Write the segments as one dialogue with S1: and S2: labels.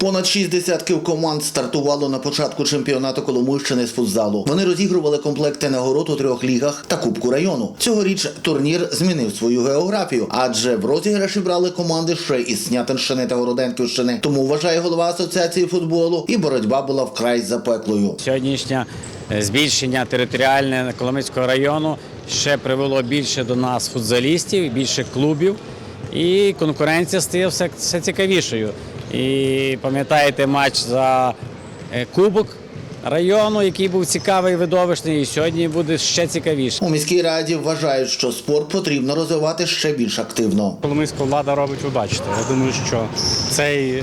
S1: Понад шість десятків команд стартувало на початку чемпіонату Коломийщини з футзалу. Вони розігрували комплекти нагород у трьох лігах та Кубку району. Цьогоріч турнір змінив свою географію, адже в розіграші брали команди ще із Снятинщини та Городенківщини. Тому вважає голова асоціації футболу, і боротьба була вкрай запеклою.
S2: Сьогоднішнє е, збільшення територіальне Коломийського району ще привело більше до нас футзалістів, більше клубів, і конкуренція стає все, все цікавішою. І пам'ятаєте матч за е, Кубок району, який був цікавий, видовищний, і сьогодні буде ще цікавіше.
S1: У міській раді вважають, що спорт потрібно розвивати ще більш активно.
S3: Коломийська влада робить ви бачите. Я думаю, що цей е,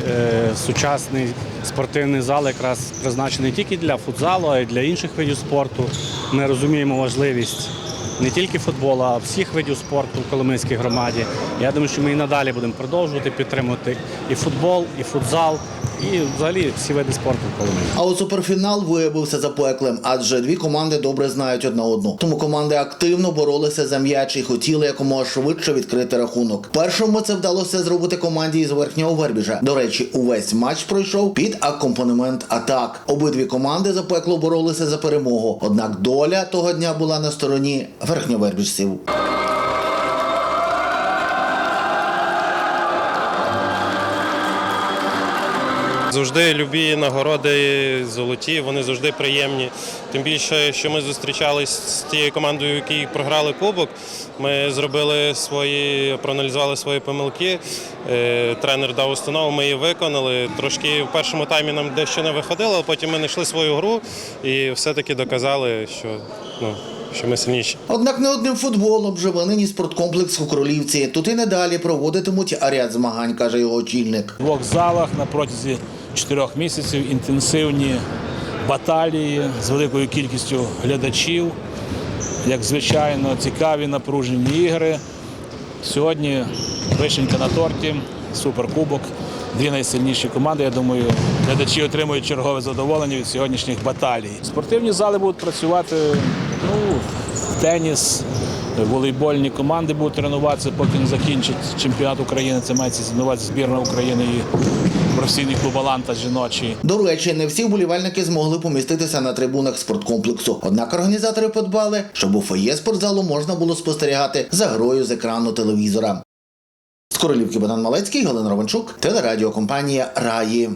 S3: сучасний спортивний зал якраз призначений тільки для футзалу, а й для інших видів спорту. Ми розуміємо важливість не тільки футболу, а всіх видів спорту в Коломийській громаді. Я думаю, що ми і надалі будемо продовжувати підтримувати і футбол, і футзал, і взагалі всі види спорту в Коломиї.
S1: А от суперфінал виявився запеклим, адже дві команди добре знають одна одну. Тому команди активно боролися за м'яч і хотіли якомога швидше відкрити рахунок. Першому це вдалося зробити команді із верхнього вербіжа. До речі, увесь матч пройшов під акомпанемент атак. Обидві команди запекло боролися за перемогу. Однак доля того дня була на стороні верхньовербіжців.
S4: Завжди любі нагороди золоті, вони завжди приємні. Тим більше, що ми зустрічались з тією командою, які програли кубок. Ми зробили свої, проаналізували свої помилки. Е, Тренер дав установу, ми її виконали. Трошки в першому таймі нам дещо не виходило, а потім ми знайшли свою гру і все-таки доказали, що, ну, що ми сильніші.
S1: Однак не одним футболом живе нині спорткомплекс у Кролівці. Тут і надалі проводитимуть ряд змагань, каже його очільник.
S5: В двох залах на протязі чотирьох місяців інтенсивні баталії з великою кількістю глядачів. Як звичайно, цікаві напружені ігри. Сьогодні вишенька на торті, суперкубок. Дві найсильніші команди. Я думаю, глядачі отримують чергове задоволення від сьогоднішніх баталій. Спортивні зали будуть працювати ну, теніс, волейбольні команди будуть тренуватися, поки не закінчить чемпіонат України. Це мається увазі збірна України і професійний клуб Аланта жіночий.
S1: До речі, не всі вболівальники змогли поміститися на трибунах спорткомплексу. Однак організатори подбали, щоб у фоє спортзалу можна було спостерігати за грою з екрану телевізора. З Королівки Богдан Малецький, Галина Ровенчук, телерадіокомпанія Раї.